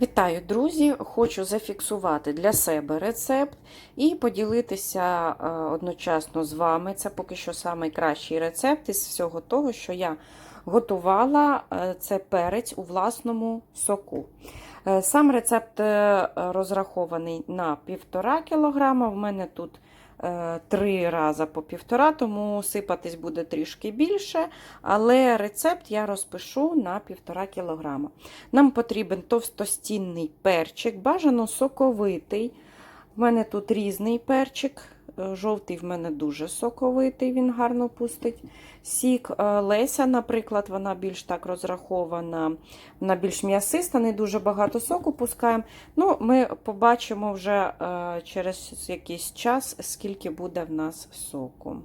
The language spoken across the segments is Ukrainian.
Вітаю, друзі! Хочу зафіксувати для себе рецепт і поділитися е, одночасно з вами. Це поки що найкращий рецепт із всього того, що я готувала. Е, Це перець у власному соку. Е, Сам рецепт розрахований на 1,5 кг. В мене тут три рази по півтора, тому сипатись буде трішки більше. Але рецепт я розпишу на півтора кілограма. Нам потрібен товстостінний перчик, бажано соковитий. У мене тут різний перчик. Жовтий в мене дуже соковитий, він гарно пустить. Сік е, Леся, наприклад, вона більш так розрахована, вона більш м'ясиста, не дуже багато соку пускаємо. Ну, Ми побачимо вже е, через якийсь час, скільки буде в нас соку.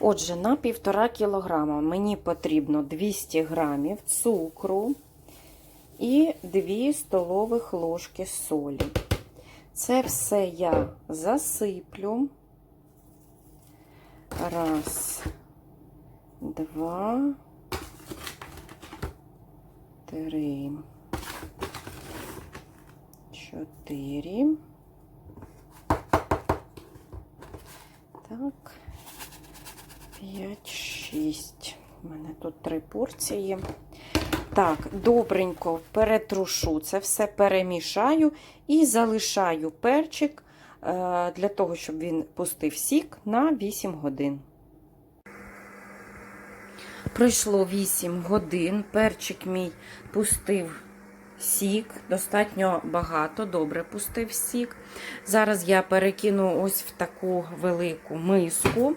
Отже, на 1,5 кг мені потрібно 200 г цукру і 2 столових ложки солі. Це все я засиплю. Раз, два, три, чотири. Так. 5, 6. У мене тут три порції. Так, добренько перетрушу, це все перемішаю і залишаю перчик е, для того, щоб він пустив сік на 8 годин. Пройшло 8 годин, перчик мій пустив сік, достатньо багато, добре пустив сік. Зараз я перекину ось в таку велику миску.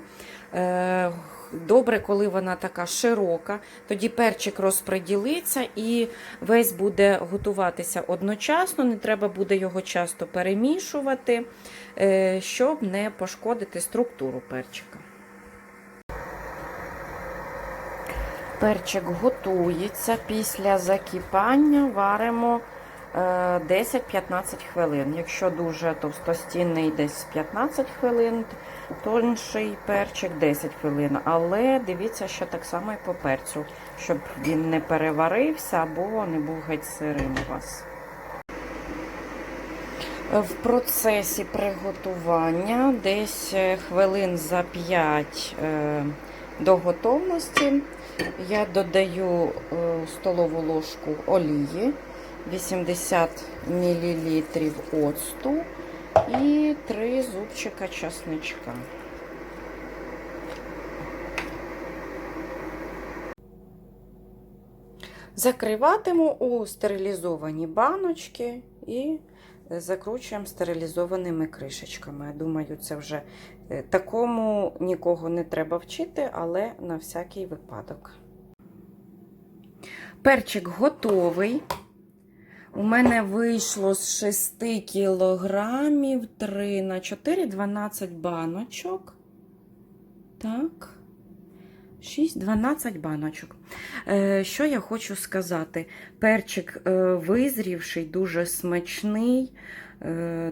Е, Добре, коли вона така широка, тоді перчик розподілиться і весь буде готуватися одночасно, не треба буде його часто перемішувати, е, щоб не пошкодити структуру перчика. Перчик готується після закипання, варимо 10-15 хвилин. Якщо дуже товстостінний, десь 15 хвилин, тонший перчик 10 хвилин. Але дивіться, що так само і по перцю, щоб він не переварився або не був геть сирим у вас. В процесі приготування десь хвилин за 5 до готовності я додаю столову ложку олії. 80 мл оцту і 3 зубчика часничка. Закриватиму у стерилізовані баночки і закручуємо стерилізованими кришечками. Я думаю, це вже такому нікого не треба вчити, але на всякий випадок. Перчик готовий. У мене вийшло з 6 кілограмів 3 на 4, 12 баночок. Так. 6-12 баночок. Е, Що я хочу сказати? Перчик е, визрівший, дуже смачний,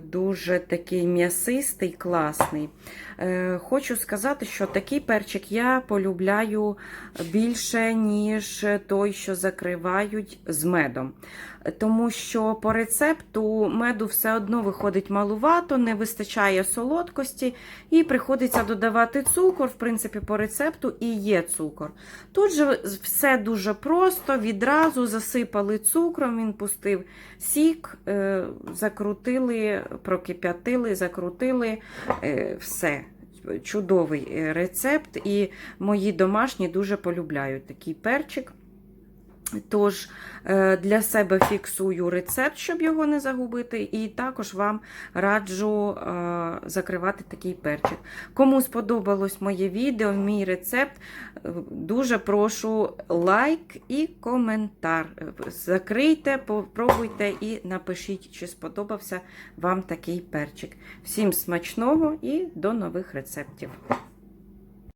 дуже такий м'ясистий, класний. Е, Хочу сказати, що такий перчик я полюбляю більше, ніж той, що закривають з медом. Тому що по рецепту меду все одно виходить малувато, не вистачає солодкості, і приходиться додавати цукор. В принципі, по рецепту і є цукор. Тут же все дуже просто, відразу засипали цукром, він пустив сік, е, закрутили, прокип'ятили, закрутили все. Чудовий рецепт, і мої домашні дуже полюбляють такий перчик. Тож, для себе фіксую рецепт, щоб його не загубити, і також вам раджу закривати такий перчик. Кому сподобалось моє відео, мій рецепт, дуже прошу лайк і коментар. Закрийте, попробуйте і напишіть, чи сподобався вам такий перчик. Всім смачного і до нових рецептів!